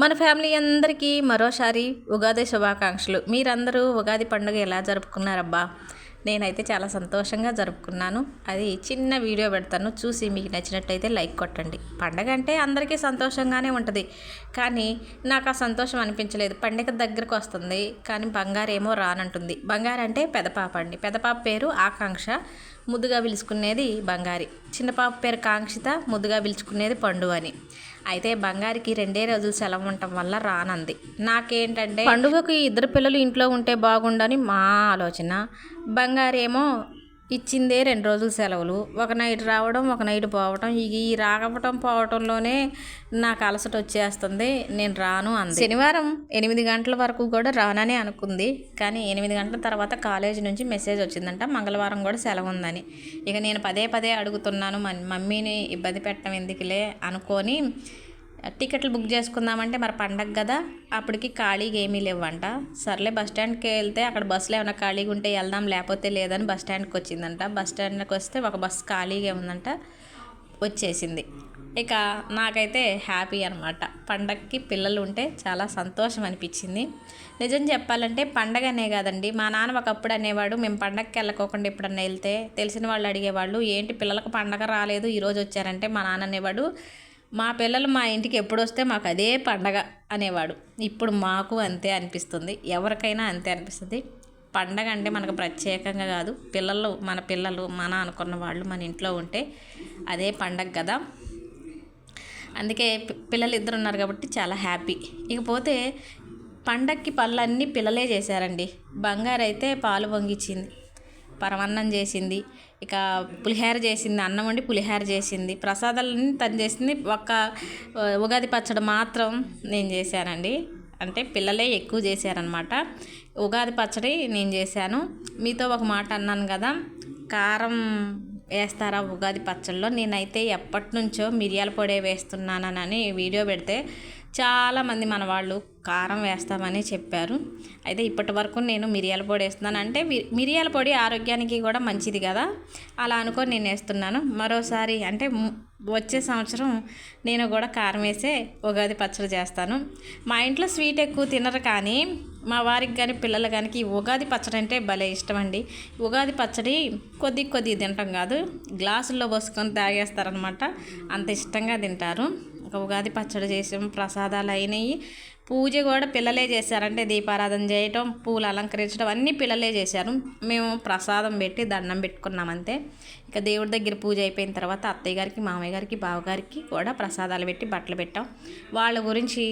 మన ఫ్యామిలీ అందరికీ మరోసారి ఉగాది శుభాకాంక్షలు. మీరందరూ ఉగాది పండుగ ఎలా జరుపుకున్నారబ్బా? నేనైతే చాలా సంతోషంగా జరుపుకున్నాను. అది చిన్న వీడియో పెడతాను. చూసి మీకు నచ్చినట్టయితే లైక్ కొట్టండి. పండగ అంటే అందరికీ సంతోషంగానే ఉంటుంది. కానీ నాకు ఆ సంతోషం అనిపించలేదు. పండగ దగ్గరకు వస్తుంది. కానీ బంగారు ఏమో రానంటుంది. బంగారు అంటే పెదపాప అండి. పెదపాప పేరు ఆకాంక్ష. ముద్దుగా పిలుచుకునేది బంగారి. చిన్న పాప పేరు కాంక్షిత ముద్దుగా పిలుచుకునేది పండు అని. అయితే బంగారికి రెండే రోజులు సెలవు ఉండటం వల్ల రానంది. నాకేంటంటే పండుగకి ఇద్దరు పిల్లలు ఇంట్లో ఉంటే బాగుండని మా ఆలోచన. బంగారేమో ఇచ్చిందే రెండు రోజులు సెలవులు. ఒక నైట్ రావడం ఒక నైట్ పోవటం. ఇక ఈ రాకపోవటం పోవటంలోనే నాకు అలసట వచ్చేస్తుంది. నేను రాను అంది. శనివారం ఎనిమిది గంటల వరకు కూడా రానని అనుకుంది. కానీ ఎనిమిది గంటల తర్వాత కాలేజీ నుంచి మెసేజ్ వచ్చిందంట. మంగళవారం కూడా సెలవు ఉందని. ఇక నేను పదే పదే అడుగుతున్నాను. మమ్మీని ఇబ్బంది పెట్టడం ఎందుకులే అనుకొని టికెట్లు బుక్ చేసుకుందామంటే మరి పండగ కదా అప్పటికి ఖాళీగా ఏమీ లేవంట. సర్లే బస్ స్టాండ్కి వెళ్తే అక్కడ బస్సులు ఏమైనా ఖాళీగా ఉంటే వెళ్దాం లేకపోతే లేదని బస్ స్టాండ్కి వచ్చిందంట. బస్ స్టాండ్కి వస్తే ఒక బస్సు ఖాళీగా ఉందంట వచ్చేసింది. ఇక నాకైతే హ్యాపీ అనమాట పండగకి పిల్లలు ఉంటే చాలా సంతోషం అనిపించింది. నిజం చెప్పాలంటే పండగ అనే కాదండి. మా నాన్న ఒకప్పుడు అనేవాడు మేము పండగకి వెళ్ళకోకుండా ఎప్పుడన్నా వెళ్తే తెలిసిన వాళ్ళు అడిగేవాళ్ళు ఏంటి పిల్లలకు పండగ రాలేదు ఈరోజు వచ్చారంటే? మా నాన్న అనేవాడు మా పిల్లలు మా ఇంటికి ఎప్పుడు వస్తే మాకు అదే పండగ అనేవాడు. ఇప్పుడు మాకు అంతే అనిపిస్తుంది. ఎవరికైనా అంతే అనిపిస్తుంది. పండగ అంటే మనకు ప్రత్యేకంగా కాదు. పిల్లలు మన పిల్లలు మన అనుకున్న వాళ్ళు మన ఇంట్లో ఉంటే అదే పండగ కదా. అందుకే పిల్లలు ఇద్దరు ఉన్నారు కాబట్టి చాలా హ్యాపీ. ఇకపోతే పండక్కి పళ్ళన్నీ పిల్లలే చేశారండి. బంగారు అయితే పాలు పొంగిచ్చింది. పరమన్నం చేసింది. ఇక పులిహోర చేసింది అన్నం వండి పులిహోర చేసింది. ప్రసాదాలన్నీ తను చేసింది. ఒక ఉగాది పచ్చడి మాత్రం నేను చేశానండి. అంటే పిల్లలే ఎక్కువ చేశారనమాట ఉగాది పచ్చడి నేను చేశాను. మీతో ఒక మాట అన్నాను కదా కారం వేస్తారా ఉగాది పచ్చడిలో నేనైతే ఎప్పటి నుంచో మిరియాల పొడి వేస్తున్నానని వీడియో పెడితే చాలామంది మన వాళ్ళు కారం వేస్తామని చెప్పారు. అయితే ఇప్పటి వరకు నేను మిరియాల పొడి వేస్తున్నాను. అంటే మిరియాల పొడి ఆరోగ్యానికి కూడా మంచిది కదా. అలా అనుకొని నేను వేస్తున్నాను. మరోసారి అంటే వచ్చే సంవత్సరం నేను కూడా కారం వేసే ఉగాది పచ్చడి చేస్తాను. మా ఇంట్లో స్వీట్ ఎక్కువ తినరు కానీ మా వారికి కానీ పిల్లలు కానీ ఉగాది పచ్చడి అంటే భలే ఇష్టం అండి. ఉగాది పచ్చడి కొద్ది కొద్ది తినటం కాదు. గ్లాసుల్లో పోసుకొని తాగేస్తారనమాట అంత ఇష్టంగా తింటారు. ఒక ఉగాది పచ్చడి చేసాం ప్రసాదాలు అయినాయి. పూజ కూడా పిల్లలే చేశారంటే దీపారాధన చేయటం పూలు అలంకరించడం అన్నీ పిల్లలే చేశారు. మేము ప్రసాదం పెట్టి దండం పెట్టుకున్నాం అంతే. ఇక దేవుడి దగ్గర పూజ అయిపోయిన తర్వాత అత్తయ్య గారికి మామయ్య గారికి బావగారికి కూడా ప్రసాదాలు పెట్టి బట్టలు పెట్టాం. వాళ్ళ గురించి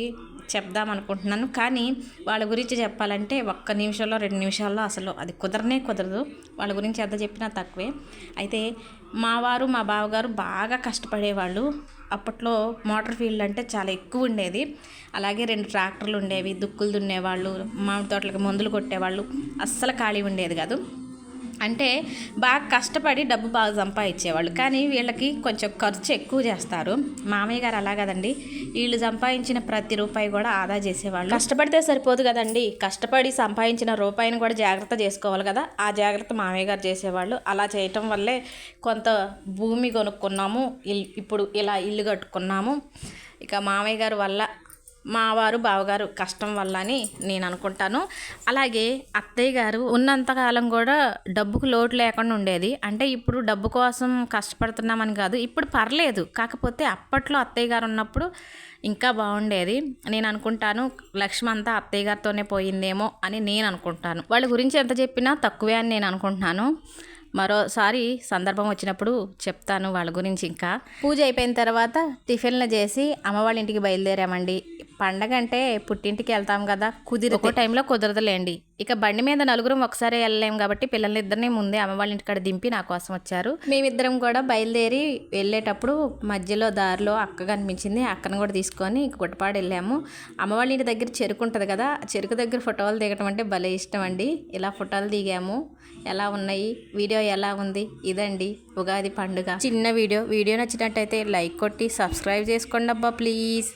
చెప్దాం అనుకుంటున్నాను. కానీ వాళ్ళ గురించి చెప్పాలంటే ఒక్క నిమిషంలో రెండు నిమిషాల్లో అసలు అది కుదరనే కుదరదు. వాళ్ళ గురించి ఎంత చెప్పినా తక్కువే. అయితే మా వారు మా బావగారు బాగా కష్టపడేవాళ్ళు. అప్పట్లో మోటార్ ఫీల్డ్ అంటే చాలా ఎక్కువ ఉండేది. అలాగే రెండు ట్రాక్టర్లు ఉండేవి దుక్కులు దున్నేవాళ్ళు మామిడి తోటలకు మందులు కొట్టేవాళ్ళు. అస్సలు ఖాళీ ఉండేది కాదు. అంటే బాగా కష్టపడి డబ్బు బాగా సంపాదించేవాళ్ళు. కానీ వీళ్ళకి కొంచెం ఖర్చు ఎక్కువ చేస్తారు. మామయ్య గారు అలా కదండి. వీళ్ళు సంపాదించిన ప్రతి రూపాయి కూడా ఆదా చేసేవాళ్ళు. కష్టపడితే సరిపోదు కదండి. కష్టపడి సంపాదించిన రూపాయిని కూడా జాగ్రత్త చేసుకోవాలి కదా. ఆ జాగ్రత్త మామయ్య గారు చేసేవాళ్ళు. అలా చేయటం వల్లే కొంత భూమి కొనుక్కున్నాము. ఇప్పుడు ఇలా ఇల్లు కట్టుకున్నాము. ఇక మామయ్య గారు వల్ల మా వారు బావగారు కష్టం వల్ల అని నేను అనుకుంటాను. అలాగే అత్తయ్య గారు ఉన్నంతకాలం కూడా డబ్బుకు లోటు లేకుండా ఉండేది. అంటే ఇప్పుడు డబ్బు కోసం కష్టపడుతున్నామని కాదు ఇప్పుడు పర్లేదు. కాకపోతే అప్పట్లో అత్తయ్య గారు ఉన్నప్పుడు ఇంకా బాగుండేది. నేను అనుకుంటాను లక్ష్మి అంతా అత్తయ్య గారితోనే పోయిందేమో అని నేను అనుకుంటాను. వాళ్ళ గురించి ఎంత చెప్పినా తక్కువే అని నేను అనుకుంటున్నాను. మరోసారి సందర్భం వచ్చినప్పుడు చెప్తాను వాళ్ళ గురించి ఇంకా. పూజ అయిపోయిన తర్వాత టిఫిన్లు చేసి అమ్మ వాళ్ళ ఇంటికి బయలుదేరామండి. పండగ అంటే పుట్టింటికి వెళ్తాం కదా. కుదిరి ఒక టైంలో కుదరదులేండి. ఇక బండి మీద నలుగురం ఒకసారి వెళ్ళలేం కాబట్టి పిల్లల్ని ఇద్దరిని ముందే అమ్మ వాళ్ళ ఇంటికాడ దింపి నా కోసం వచ్చారు. మేమిద్దరం కూడా బయలుదేరి వెళ్ళేటప్పుడు మధ్యలో దారిలో అక్క కనిపించింది. అక్కను కూడా తీసుకొని గుట్టపాడు వెళ్ళాము. అమ్మ వాళ్ళ ఇంటి దగ్గర చెరుకు ఉంటుంది కదా. చెరుకు దగ్గర ఫోటోలు దిగటం అంటే భలే ఇష్టం అండి ఇలా ఫోటోలు దిగాము. ఎలా ఉన్నాయి? వీడియో ఎలా ఉంది? ఇదండి ఉగాది పండుగ. చిన్న వీడియో. వీడియో నచ్చినట్టయితే లైక్ కొట్టి సబ్స్క్రైబ్ చేసుకోండి అబ్బా ప్లీజ్.